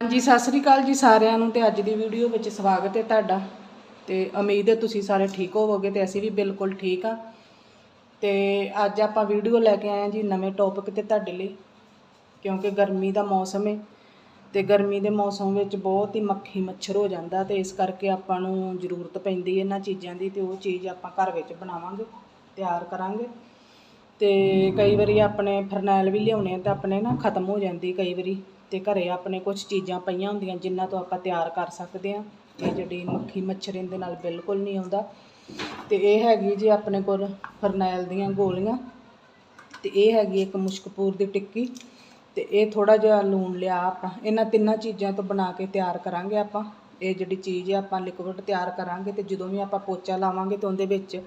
ਹਾਂਜੀ, ਸਤਿ ਸ੍ਰੀ ਅਕਾਲ ਜੀ ਸਾਰਿਆਂ ਨੂੰ ਤੇ ਅੱਜ ਦੀ ਵੀਡੀਓ ਵਿੱਚ ਸਵਾਗਤ ਹੈ ਤੁਹਾਡਾ ਤੇ ਉਮੀਦ ਹੈ ਤੁਸੀਂ ਸਾਰੇ ਠੀਕ ਹੋਵੋਗੇ ਤੇ ਅਸੀਂ ਵੀ ਬਿਲਕੁਲ ਠੀਕ ਆ ਤੇ ਅੱਜ ਆਪਾਂ ਵੀਡੀਓ ਲੈ ਕੇ ਆਏ ਹਾਂ ਜੀ ਨਵੇਂ ਟੌਪਿਕ ਤੇ ਤੁਹਾਡੇ ਲਈ, ਕਿਉਂਕਿ ਗਰਮੀ ਦਾ ਮੌਸਮ ਹੈ ਤੇ ਗਰਮੀ ਦੇ ਮੌਸਮ ਵਿੱਚ ਬਹੁਤ ਹੀ ਮੱਖੀ ਮੱਛਰ ਹੋ ਜਾਂਦਾ ਤੇ ਇਸ ਕਰਕੇ ਆਪਾਂ ਨੂੰ ਜ਼ਰੂਰਤ ਪੈਂਦੀ ਹੈ ਇਹਨਾਂ ਚੀਜ਼ਾਂ ਦੀ ਤੇ ਉਹ ਚੀਜ਼ ਆਪਾਂ ਘਰ ਵਿੱਚ ਬਣਾਵਾਂਗੇ, ਤਿਆਰ ਕਰਾਂਗੇ। ਤੇ ਕਈ ਵਾਰੀ ਆਪਣੇ ਫਰਨੈਲ ਵੀ ਲਿਆਉਣੇ ਆ ਤਾਂ ਆਪਣੇ ਨਾ ਖਤਮ ਹੋ ਜਾਂਦੀ ਕਈ ਵਾਰੀ। ਤੇ ਘਰੇ ਆਪਣੇ ਕੁਝ ਚੀਜ਼ਾਂ ਪਈਆਂ ਹੁੰਦੀਆਂ ਜਿਨ੍ਹਾਂ ਤੋਂ ਆਪਾਂ ਤਿਆਰ ਕਰ ਸਕਦੇ ਹਾਂ। ਇਹ ਜਿਹੜੀ ਮੱਖੀ ਮੱਛਰ ਇਹਦੇ ਨਾਲ ਬਿਲਕੁਲ ਨਹੀਂ ਆਉਂਦਾ। ਤੇ ਇਹ ਹੈਗੀ ਜੀ ਆਪਣੇ ਕੋਲ ਫਰਨੈਲ ਦੀਆਂ ਗੋਲੀਆਂ। ਤੇ ਇਹ ਹੈਗੀ ਇੱਕ ਮੁਸ਼ਕਪੂਰ ਦੀ ਟਿੱਕੀ। ਤੇ ਇਹ ਥੋੜਾ ਜਿਹਾ ਲੂਣ ਲਿਆ ਆਪਾਂ। ਇਹਨਾਂ ਤਿੰਨਾਂ ਚੀਜ਼ਾਂ ਤੋਂ ਬਣਾ ਕੇ ਤਿਆਰ ਕਰਾਂਗੇ ਆਪਾਂ। ਇਹ ਜਿਹੜੀ ਚੀਜ਼ ਹੈ ਆਪਾਂ ਲਿਕਵਿਡ ਤਿਆਰ ਕਰਾਂਗੇ ਤੇ ਜਦੋਂ ਵੀ ਆਪਾਂ ਪੋਚਾ ਲਾਵਾਂਗੇ ਤੇ ਉਹਦੇ ਵਿੱਚ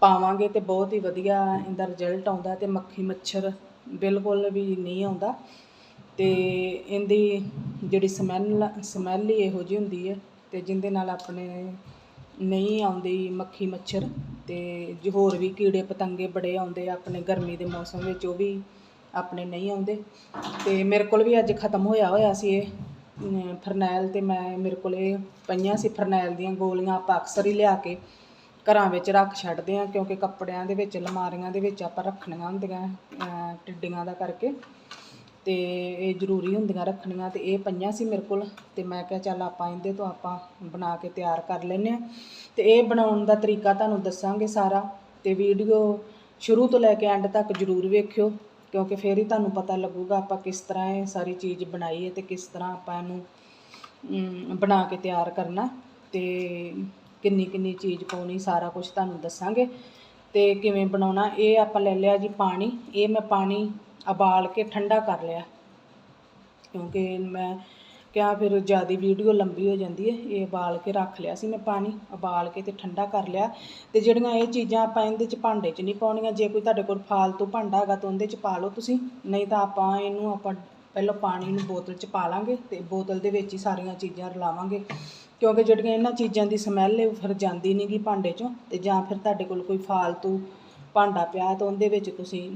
ਪਾਵਾਂਗੇ ਤੇ ਬਹੁਤ ਹੀ ਵਧੀਆ ਇਹਦਾ ਰਿਜ਼ਲਟ ਆਉਂਦਾ ਤੇ ਮੱਖੀ ਮੱਛਰ ਬਿਲਕੁਲ ਵੀ ਨਹੀਂ ਆਉਂਦਾ। ਅਤੇ ਇਹਦੀ ਜਿਹੜੀ ਸਮੈਲ ਸਮੈਲ ਹੀ ਇਹੋ ਜਿਹੀ ਹੁੰਦੀ ਹੈ ਅਤੇ ਜਿਹਦੇ ਨਾਲ ਆਪਣੇ ਨਹੀਂ ਆਉਂਦੀ ਮੱਖੀ ਮੱਛਰ ਅਤੇ ਜੋ ਹੋਰ ਵੀ ਕੀੜੇ ਪਤੰਗੇ ਬੜੇ ਆਉਂਦੇ ਆ ਆਪਣੇ ਗਰਮੀ ਦੇ ਮੌਸਮ ਵਿੱਚ, ਉਹ ਵੀ ਆਪਣੇ ਨਹੀਂ ਆਉਂਦੇ। ਅਤੇ ਮੇਰੇ ਕੋਲ ਵੀ ਅੱਜ ਖਤਮ ਹੋਇਆ ਹੋਇਆ ਸੀ ਇਹ ਫਰਨੈਲ ਅਤੇ ਮੈਂ ਮੇਰੇ ਕੋਲ ਇਹ ਪਈਆਂ ਸੀ ਫਰਨੈਲ ਦੀਆਂ ਗੋਲੀਆਂ, ਆਪਾਂ ਅਕਸਰ ਹੀ ਲਿਆ ਕੇ ਘਰਾਂ ਵਿੱਚ ਰੱਖ ਛੱਡਦੇ ਹਾਂ ਕਿਉਂਕਿ ਕੱਪੜਿਆਂ ਦੇ ਵਿੱਚ, ਅਲਮਾਰੀਆਂ ਦੇ ਵਿੱਚ ਆਪਾਂ ਰੱਖਣੀਆਂ ਹੁੰਦੀਆਂ ਟਿੱਡੀਆਂ ਦਾ ਕਰਕੇ। ਅਤੇ ਇਹ ਜ਼ਰੂਰੀ ਹੁੰਦੀਆਂ ਰੱਖਣੀਆਂ ਅਤੇ ਇਹ ਪਈਆਂ ਸੀ ਮੇਰੇ ਕੋਲ ਅਤੇ ਮੈਂ ਕਿਹਾ ਚੱਲ ਆਪਾਂ ਇਹਦੇ ਤੋਂ ਆਪਾਂ ਬਣਾ ਕੇ ਤਿਆਰ ਕਰ ਲੈਂਦੇ ਹਾਂ। ਅਤੇ ਇਹ ਬਣਾਉਣ ਦਾ ਤਰੀਕਾ ਤੁਹਾਨੂੰ ਦੱਸਾਂਗੇ ਸਾਰਾ ਅਤੇ ਵੀਡੀਓ ਸ਼ੁਰੂ ਤੋਂ ਲੈ ਕੇ ਐਂਡ ਤੱਕ ਜ਼ਰੂਰ ਵੇਖਿਓ, ਕਿਉਂਕਿ ਫਿਰ ਹੀ ਤੁਹਾਨੂੰ ਪਤਾ ਲੱਗੂਗਾ ਆਪਾਂ ਕਿਸ ਤਰ੍ਹਾਂ ਇਹ ਸਾਰੀ ਚੀਜ਼ ਬਣਾਈ ਹੈ ਤੇ ਕਿਸ ਤਰ੍ਹਾਂ ਆਪਾਂ ਇਹਨੂੰ ਬਣਾ ਕੇ ਤਿਆਰ ਕਰਨਾ ਅਤੇ ਕਿੰਨੀ ਕਿੰਨੀ ਚੀਜ਼ ਪਾਉਣੀ ਸਾਰਾ ਕੁਝ ਤੁਹਾਨੂੰ ਦੱਸਾਂਗੇ। ਅਤੇ ਕਿਵੇਂ ਬਣਾਉਣਾ, ਇਹ ਆਪਾਂ ਲੈ ਲਿਆ ਜੀ ਪਾਣੀ, ਇਹ ਮੈਂ ਪਾਣੀ ਉਬਾਲ ਕੇ ਠੰਡਾ ਕਰ ਲਿਆ। ਕਿਉਂਕਿ ਮੈਂ ਕਿਹਾ ਫਿਰ ਜ਼ਿਆਦਾ ਵੀਡੀਓ ਲੰਬੀ ਹੋ ਜਾਂਦੀ ਹੈ, ਇਹ ਉਬਾਲ ਕੇ ਰੱਖ ਲਿਆ ਸੀ ਮੈਂ ਪਾਣੀ, ਉਬਾਲ ਕੇ ਤੇ ਠੰਡਾ ਕਰ ਲਿਆ। ਤੇ ਜਿਹੜੀਆਂ ਇਹ ਚੀਜ਼ਾਂ ਆਪਾਂ ਇਹਦੇ ਚ ਭਾਂਡੇ 'ਚ ਨਹੀਂ ਪਾਉਣੀਆਂ, ਜੇ ਕੋਈ ਤੁਹਾਡੇ ਕੋਲ ਫਾਲਤੂ ਭਾਂਡਾ ਹੈਗਾ ਤਾਂ ਉਹਦੇ 'ਚ ਪਾ ਲਓ ਤੁਸੀਂ, ਨਹੀਂ ਤਾਂ ਆਪਾਂ ਇਹਨੂੰ ਆਪਾਂ ਪਹਿਲਾਂ ਪਾਣੀ ਨੂੰ ਬੋਤਲ 'ਚ ਪਾ ਲਾਂਗੇ ਤੇ ਬੋਤਲ ਦੇ ਵਿੱਚ ਹੀ ਸਾਰੀਆਂ ਚੀਜ਼ਾਂ ਰਲਾਵਾਂਗੇ। ਕਿਉਂਕਿ ਜਿਹੜੀਆਂ ਇਹਨਾਂ ਚੀਜ਼ਾਂ ਦੀ ਸਮੈਲ ਹੈ, ਉਹ ਫਿਰ ਜਾਂਦੀ ਨਹੀਂਗੀ ਭਾਂਡੇ 'ਚੋਂ ਤੇ ਜਾਂ ਫਿਰ ਤੁਹਾਡੇ ਕੋਲ ਕੋਈ ਫਾਲਤੂ ਭਾਂਡਾ ਪਿਆ ਤਾਂ ਉਹਦੇ ਵਿੱਚ ਤੁਸੀਂ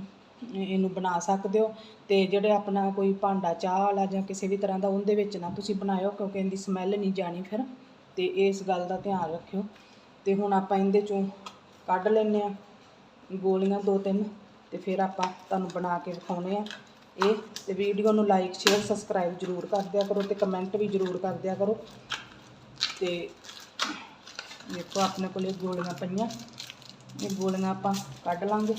ਇਹਨੂੰ ਬਣਾ ਸਕਦੇ ਹੋ। ਤੇ ਜਿਹੜੇ ਆਪਣਾ ਕੋਈ ਭਾਂਡਾ, ਚਾਹ ਵਾਲਾ ਜਾਂ ਕਿਸੇ ਵੀ ਤਰ੍ਹਾਂ ਦਾ, ਉਹਦੇ ਵਿੱਚ ਨਾ ਤੁਸੀਂ ਬਣਾਇਓ, ਕਿਉਂਕਿ ਇਹਦੀ ਸਮੈਲ ਨਹੀਂ ਜਾਣੀ ਫਿਰ। ਤੇ ਇਸ ਗੱਲ ਦਾ ਧਿਆਨ ਰੱਖਿਓ। ਤੇ ਹੁਣ ਆਪਾਂ ਇਹਦੇ ਚੋਂ ਕੱਢ ਲੈਨੇ ਆ ਗੋਲੀਆਂ ਦੋ ਤਿੰਨ, ਤੇ ਫਿਰ ਆਪਾਂ ਤੁਹਾਨੂੰ ਬਣਾ ਕੇ ਵਿਖਾਉਣੇ ਆ ਇਹ। ਤੇ ਵੀਡੀਓ ਨੂੰ ਲਾਈਕ, ਸ਼ੇਅਰ, ਸਬਸਕ੍ਰਾਈਬ ਜ਼ਰੂਰ ਕਰ ਦਿਆ ਕਰੋ ਤੇ ਕਮੈਂਟ ਵੀ ਜ਼ਰੂਰ ਕਰ ਦਿਆ ਕਰੋ। ਤੇ ਦੇਖੋ ਆਪਣੇ ਕੋਲ ਗੋਲੀਆਂ ਪਈਆਂ। ਇਹ ਗੋਲੀਆਂ ਆਪਾਂ ਕੱਢ ਲਾਂਗੇ।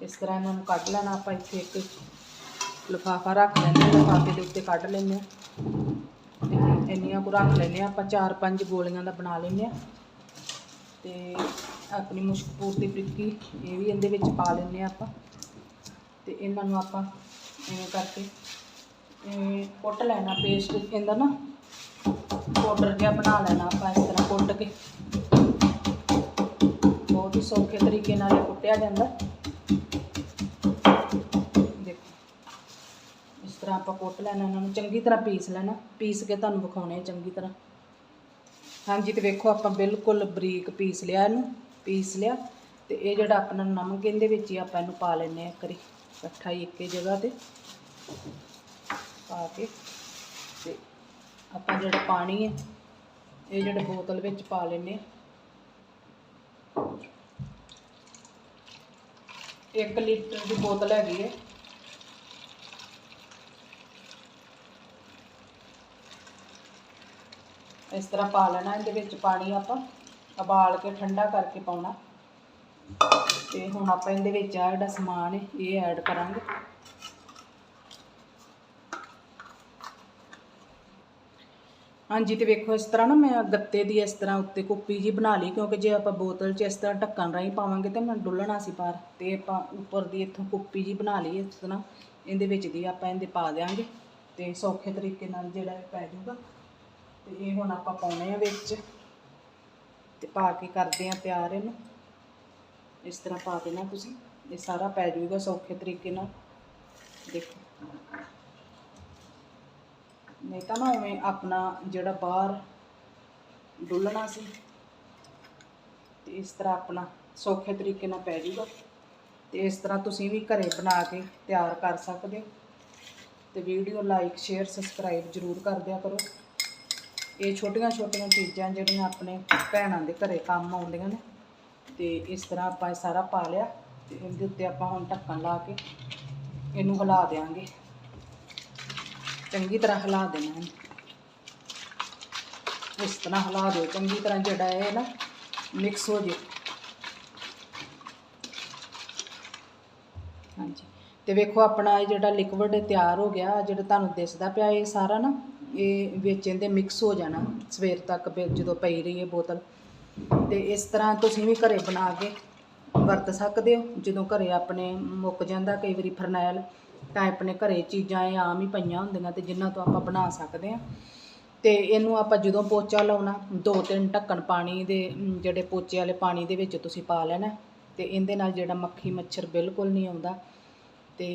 ਇਸ ਤਰ੍ਹਾਂ ਇਹਨਾਂ ਨੂੰ ਕੱਢ ਲੈਣਾ ਆਪਾਂ ਇੱਥੇ ਇੱਕ ਲਿਫਾਫਾ ਰੱਖ ਲੈਂਦੇ ਹਾਂ, ਲਿਫਾਫੇ ਦੇ ਉੱਤੇ ਕੱਢ ਲੈਂਦੇ ਹਾਂ। ਤੇ ਇੰਨੀਆਂ ਕੁ ਰੱਖ ਲੈਂਦੇ ਹਾਂ, ਆਪਾਂ ਚਾਰ ਪੰਜ ਗੋਲੀਆਂ ਦਾ ਬਣਾ ਲੈਂਦੇ ਹਾਂ। ਤੇ ਆਪਣੀ ਮੁਸ਼ਕਪੂਰ ਦੀ ਟਿੱਕੀ ਇਹ ਵੀ ਇਹਦੇ ਵਿੱਚ ਪਾ ਲੈਂਦੇ ਹਾਂ ਆਪਾਂ। ਤੇ ਇਹਨਾਂ ਨੂੰ ਆਪਾਂ ਐਵੇਂ ਕਰਕੇ ਕੁੱਟ ਲੈਣਾ ਪੇਸਟ ਇਹਦਾ ਨਾ ਪਾਊਡਰ ਜਿਹਾ ਬਣਾ ਲੈਣਾ ਆਪਾਂ ਇਸ ਤਰ੍ਹਾਂ ਕੁੱਟ ਕੇ। ਬਹੁਤ ਹੀ ਸੌਖੇ ਤਰੀਕੇ ਨਾਲ ਇਹ ਕੁੱਟਿਆ ਜਾਂਦਾ। ਆਪਾਂ ਕੁੱਟ ਲੈਣਾ ਇਹਨਾਂ ਨੂੰ ਚੰਗੀ ਤਰ੍ਹਾਂ ਪੀਸ ਲੈਣਾ, ਪੀਸ ਕੇ ਤੁਹਾਨੂੰ ਵਿਖਾਉਣੇ ਆ ਚੰਗੀ ਤਰ੍ਹਾਂ। ਹਾਂਜੀ, ਤੇ ਵੇਖੋ ਆਪਾਂ ਬਿਲਕੁਲ ਬਰੀਕ ਪੀਸ ਲਿਆ ਇਹਨੂੰ, ਪੀਸ ਲਿਆ, ਤੇ ਇਹ ਜਿਹੜਾ ਆਪਣਾ ਨਮਕ ਇਹਦੇ ਵਿੱਚ ਹੀ ਆਪਾਂ ਇਹਨੂੰ ਪਾ ਲੈਨੇ ਆ ਕਰੀ ਇਕੱਠਾ ਹੀ ਇੱਕੇ ਜਗ੍ਹਾ ਤੇ ਪਾ ਕੇ, ਤੇ ਆਪਾਂ ਜਿਹੜਾ ਪਾਣੀ ਹੈ, ਇਹ ਜਿਹੜੇ ਬੋਤਲ ਵਿੱਚ ਪਾ ਲੈਨੇ ਆ ਇੱਕ ਲੀਟਰ ਦੀ ਬੋਤਲ ਹੈਗੀ ਹੈ। ਇਸ ਤਰ੍ਹਾਂ ਪਾ ਲੈਣਾ, ਇਹਦੇ ਵਿੱਚ ਪਾਣੀ ਆਪਾਂ ਉਬਾਲ ਕੇ ਠੰਡਾ ਕਰਕੇ ਪਾਉਣਾ। ਤੇ ਹੁਣ ਆਪਾਂ ਇਹਦੇ ਵਿੱਚ ਆ ਜਿਹੜਾ ਸਮਾਨ ਹੈ, ਇਹ ਐਡ ਕਰਾਂਗੇ। ਹਾਂਜੀ, ਤੇ ਵੇਖੋ, ਇਸ ਤਰ੍ਹਾਂ ਨਾ ਮੈਂ ਗੱਤੇ ਦੀ ਇਸ ਤਰ੍ਹਾਂ ਉੱਤੇ ਕੁੱਪੀ ਜੀ ਬਣਾ ਲਈ, ਕਿਉਂਕਿ ਜੇ ਆਪਾਂ ਬੋਤਲ 'ਚ ਇਸ ਤਰ੍ਹਾਂ ਢੱਕਣ ਰਾਹੀਂ ਪਾਵਾਂਗੇ ਤਾਂ ਮੈਂ ਡੁੱਲਣਾ ਸੀ ਬਾਹਰ। ਤੇ ਆਪਾਂ ਉੱਪਰ ਦੀ ਇੱਥੋਂ ਕੁੱਪੀ ਜੀ ਬਣਾ ਲਈ, ਇਸ ਤਰ੍ਹਾਂ ਇਹਦੇ ਵਿੱਚ ਦੀ ਆਪਾਂ ਇਹਦੇ ਪਾ ਦਿਆਂਗੇ। ਤੇ ਸੌਖੇ ਤਰੀਕੇ ਨਾਲ ਜਿਹੜਾ ਪੈ ਜਾਊਗਾ। ਤੇ ਇਹ ਹੁਣ ਆਪਾਂ ਪਾਉਣੇ ਆ ਵਿੱਚ ਤੇ ਪਾ ਕੇ ਕਰਦੇ ਆ ਤਿਆਰ ਇਹਨੂੰ। ਇਸ ਤਰ੍ਹਾਂ ਪਾ ਦੇਣਾ ਤੁਸੀਂ। ਇਹ ਸਾਰਾ ਪੈ ਜਾਊਗਾ ਸੌਖੇ ਤਰੀਕੇ ਨਾਲ। ਦੇਖੋ। ਨਹੀਂ ਤਾਂ ਨਾ ਉਵੇਂ ਆਪਣਾ ਜਿਹੜਾ ਬਾਹਰ ਡੁੱਲਣਾ ਸੀ, ਤੇ ਇਸ ਤਰ੍ਹਾਂ ਆਪਣਾ ਸੌਖੇ ਤਰੀਕੇ ਨਾਲ ਪੈ ਜਾਊਗਾ। ਤੇ ਇਸ ਤਰ੍ਹਾਂ ਤੁਸੀਂ ਵੀ ਘਰੇ ਬਣਾ ਕੇ ਤਿਆਰ ਕਰ ਸਕਦੇ ਹੋ। ਤੇ ਵੀਡੀਓ ਲਾਈਕ, ਸ਼ੇਅਰ, ਸਬਸਕ੍ਰਾਈਬ ਜ਼ਰੂਰ ਕਰ ਦਿਆ ਕਰੋ। ਇਹ ਛੋਟੀਆਂ ਛੋਟੀਆਂ ਚੀਜ਼ਾਂ ਜਿਹੜੀਆਂ ਆਪਣੇ ਭੈਣਾਂ ਦੇ ਘਰੇ ਕੰਮ ਆਉਂਦੀਆਂ ਨੇ, ਤੇ ਇਸ ਤਰ੍ਹਾਂ ਆਪਾਂ ਇਹ ਸਾਰਾ ਪਾ ਲਿਆ, ਤੇ ਇਹਦੇ ਉੱਤੇ ਆਪਾਂ ਹੁਣ ਢੱਕਣ ਲਾ ਕੇ ਇਹਨੂੰ ਹਿਲਾ ਦੇਵਾਂਗੇ ਚੰਗੀ ਤਰ੍ਹਾਂ ਹਿਲਾ ਦੇਣਾ ਹੈ ਇਸ ਤਰ੍ਹਾਂ ਹਿਲਾ ਦਿਓ, ਚੰਗੀ ਤਰ੍ਹਾਂ ਜਿਹੜਾ ਇਹ ਨਾ ਮਿਕਸ ਹੋ ਜੇ। ਹਾਂਜੀ। ਤੇ ਵੇਖੋ ਆਪਣਾ ਇਹ ਜਿਹੜਾ ਲਿਕਵਿਡ ਤਿਆਰ ਹੋ ਗਿਆ, ਜਿਹੜਾ ਤੁਹਾਨੂੰ ਦਿਸਦਾ ਪਿਆ ਇਹ ਸਾਰਾ ਨਾ ਇਹ ਵਿੱਚ ਇਹਦੇ ਮਿਕਸ ਹੋ ਜਾਣਾ, ਸਵੇਰ ਤੱਕ ਫਿਰ ਜਦੋਂ ਪਈ ਰਹੀ ਹੈ ਬੋਤਲ। ਤੇ ਇਸ ਤਰ੍ਹਾਂ ਤੁਸੀਂ ਵੀ ਘਰੇ ਬਣਾ ਕੇ ਵਰਤ ਸਕਦੇ ਹੋ। ਜਦੋਂ ਘਰੇ ਆਪਣੇ ਮੁੱਕ ਜਾਂਦਾ, ਕਈ ਵਾਰੀ ਫਰਨੈਲ, ਤਾਂ ਆਪਣੇ ਘਰੇ ਚੀਜ਼ਾਂ ਇਹ ਆਮ ਹੀ ਪਈਆਂ ਹੁੰਦੀਆਂ ਤੇ ਜਿਨ੍ਹਾਂ ਤੋਂ ਆਪਾਂ ਬਣਾ ਸਕਦੇ ਹਾਂ। ਤੇ ਇਹਨੂੰ ਆਪਾਂ ਜਦੋਂ ਪੋਚਾ ਲਾਉਣਾ, ਦੋ ਤਿੰਨ ਢੱਕਣ ਪਾਣੀ ਦੇ, ਜਿਹੜੇ ਪੋਚੇ ਵਾਲੇ ਪਾਣੀ ਦੇ ਵਿੱਚ ਤੁਸੀਂ ਪਾ ਲੈਣਾ। ਤੇ ਇਹਦੇ ਨਾਲ ਜਿਹੜਾ ਮੱਖੀ ਮੱਛਰ ਬਿਲਕੁਲ ਨਹੀਂ ਆਉਂਦਾ। ਤੇ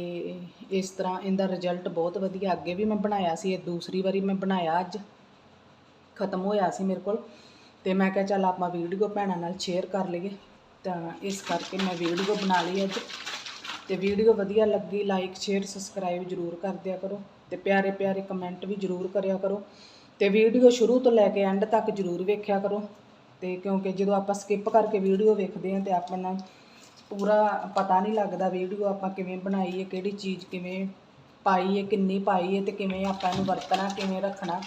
ਇਸ ਤਰ੍ਹਾਂ ਇਹਦਾ ਰਿਜ਼ਲਟ ਬਹੁਤ ਵਧੀਆ। ਅੱਗੇ ਵੀ ਮੈਂ ਬਣਾਇਆ ਸੀ, ਇਹ ਦੂਸਰੀ ਵਾਰੀ ਮੈਂ ਬਣਾਇਆ ਅੱਜ। ਖਤਮ ਹੋਇਆ ਸੀ ਮੇਰੇ ਕੋਲ। ਤੇ ਮੈਂ ਕਿਹਾ ਚੱਲ ਆਪਾਂ ਵੀਡੀਓ ਭੈਣਾਂ ਨਾਲ ਸ਼ੇਅਰ ਕਰ ਲਈਏ। ਤਾਂ ਇਸ ਕਰਕੇ ਮੈਂ ਵੀਡੀਓ ਬਣਾ ਲਈ ਅੱਜ। ਤੇ ਵੀਡੀਓ ਵਧੀਆ ਲੱਗੀ ਲਾਈਕ ਸ਼ੇਅਰ ਸਬਸਕ੍ਰਾਈਬ ਜਰੂਰ ਕਰ ਦਿਆ ਕਰੋ। ਤੇ ਪਿਆਰੇ ਪਿਆਰੇ ਕਮੈਂਟ ਵੀ ਜਰੂਰ ਕਰਿਆ ਕਰੋ। ਤੇ ਵੀਡੀਓ ਸ਼ੁਰੂ ਤੋਂ ਲੈ ਕੇ ਐਂਡ ਤੱਕ ਜਰੂਰ ਵੇਖਿਆ ਕਰੋ। ਤੇ ਕਿਉਂਕਿ ਜਦੋਂ ਆਪਾਂ ਸਕਿਪ ਕਰਕੇ ਵੀਡੀਓ ਵੇਖਦੇ ਹਾਂ ਤੇ ਆਪਾਂ ਨੂੰ ਪੂਰਾ ਪਤਾ ਨਹੀਂ ਲੱਗਦਾ ਵੀਡੀਓ ਆਪਾਂ ਕਿਵੇਂ ਬਣਾਈ ਹੈ ਕਿਹੜੀ ਚੀਜ਼ ਕਿਵੇਂ ਪਾਈ ਹੈ ਕਿੰਨੀ ਪਾਈ ਹੈ ਤੇ ਕਿਵੇਂ ਆਪਾਂ ਇਹਨੂੰ ਵਰਤਣਾ, ਕਿਵੇਂ ਰੱਖਣਾ।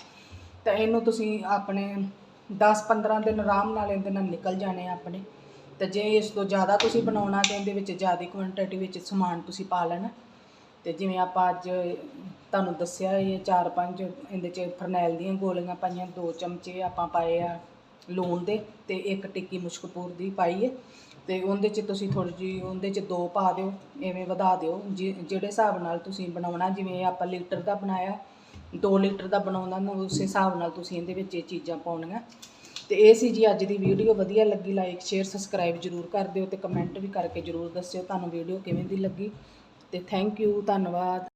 ਤਾਂ ਇਹਨੂੰ ਤੁਸੀਂ ਆਪਣੇ 10-15 ਦਿਨ ਆਰਾਮ ਨਾਲ ਇਹਦੇ ਨਾਲ ਨਿਕਲ ਜਾਣੇ ਆ ਆਪਣੇ। ਤੇ ਜੇ ਇਸ ਤੋਂ ਜ਼ਿਆਦਾ ਤੁਸੀਂ ਬਣਾਉਣਾ ਤੇ ਇਹਦੇ ਵਿੱਚ ਜ਼ਿਆਦਾ ਕੁਆਂਟੀਟੀ ਵਿੱਚ ਸਮਾਨ ਤੁਸੀਂ ਪਾ ਲੈਣਾ। ਤੇ ਜਿਵੇਂ ਆਪਾਂ ਅੱਜ ਤੁਹਾਨੂੰ ਦੱਸਿਆ ਇਹ 4-5 ਇਹਦੇ 'ਚ ਫਰਨੈਲ ਦੀਆਂ ਗੋਲੀਆਂ ਪਾਈਆਂ, ਦੋ ਚਮਚੇ ਆਪਾਂ ਪਾਏ ਆ ਲੂਣ ਦੇ ਤੇ ਇੱਕ ਟਿੱਕੀ ਮੁਸ਼ਕਪੂਰ ਦੀ ਪਾਈ ਹੈ ਤੇ ਉਹਦੇ 'ਚ ਤੁਸੀਂ ਥੋੜੀ ਜਿਹੀ ਉਹਦੇ 'ਚ ਦੋ ਪਾ ਦਿਓ, ਐਵੇਂ ਵਧਾ ਦਿਓ। ਜਿ- ਜਿਹੜੇ ਹਿਸਾਬ ਨਾਲ ਤੁਸੀਂ ਬਣਾਉਣਾ, ਜਿਵੇਂ ਆਪਾਂ ਲੀਟਰ ਦਾ ਬਣਾਇਆ 2 ਲੀਟਰ ਦਾ ਬਣਾਉਂਦਾ ਨਾ, ਉਸੇ ਹਿਸਾਬ ਨਾਲ ਤੁਸੀਂ ਇਹਦੇ ਵਿੱਚ ਇਹ ਚੀਜ਼ਾਂ ਪਾਉਣੀਆਂ। ਤੇ ਇਹ ਸੀ ਜੀ ਅੱਜ ਦੀ ਵੀਡੀਓ, ਵਧੀਆ ਲੱਗੀ ਲਾਈਕ ਸ਼ੇਅਰ ਸਬਸਕ੍ਰਾਈਬ ਜਰੂਰ ਕਰ ਦਿਓ ਤੇ ਕਮੈਂਟ ਵੀ ਕਰਕੇ ਜਰੂਰ ਦੱਸਿਓ ਤੁਹਾਨੂੰ ਵੀਡੀਓ ਕਿਵੇਂ ਦੀ ਲੱਗੀ। ਤੇ ਥੈਂਕ ਯੂ ਧੰਨਵਾਦ।